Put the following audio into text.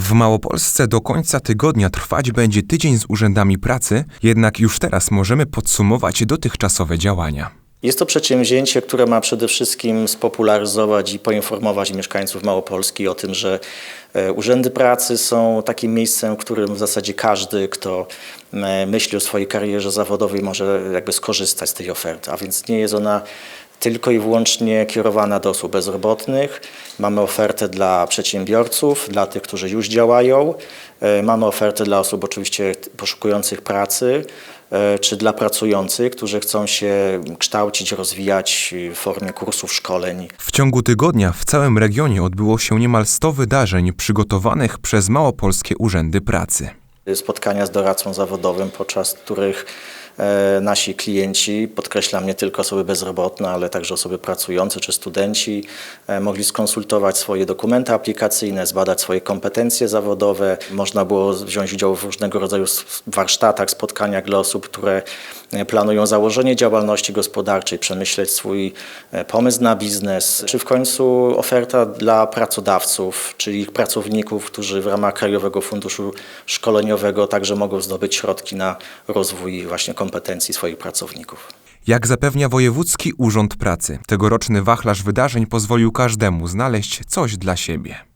W Małopolsce do końca tygodnia trwać będzie tydzień z urzędami pracy, jednak już teraz możemy podsumować dotychczasowe działania. Jest to przedsięwzięcie, które ma przede wszystkim spopularyzować i poinformować mieszkańców Małopolski o tym, że e, urzędy pracy są takim miejscem, w którym w zasadzie każdy, kto e, myśli o swojej karierze zawodowej, może jakby skorzystać z tej oferty. A więc nie jest ona tylko i wyłącznie kierowana do osób bezrobotnych. Mamy ofertę dla przedsiębiorców, dla tych, którzy już działają. E, Mamy ofertę dla osób oczywiście poszukujących pracy, e, czy dla pracujących, którzy chcą się kształcić, rozwijać w formie kursów, szkoleń. W ciągu tygodnia w całym regionie odbyło się niemal 100 wydarzeń przygotowanych przez małopolskie urzędy pracy. spotkania z doradcą zawodowym, podczas których nasi klienci, podkreślam nie tylko osoby bezrobotne, ale także osoby pracujące czy studenci, e, mogli skonsultować swoje dokumenty aplikacyjne, zbadać swoje kompetencje zawodowe. Można było wziąć udział w różnego rodzaju warsztatach, spotkaniach dla osób, które e, planują założenie działalności gospodarczej, przemyśleć swój e, pomysł na biznes, czy w końcu oferta dla pracodawców, czyli ich pracowników, którzy w ramach Krajowego Funduszu Szkoleniowego także mogą zdobyć środki na rozwój właśnie kompetencji swoich pracowników. Jak zapewnia Wojewódzki Urząd Pracy, tegoroczny wachlarz wydarzeń pozwolił każdemu znaleźć coś dla siebie.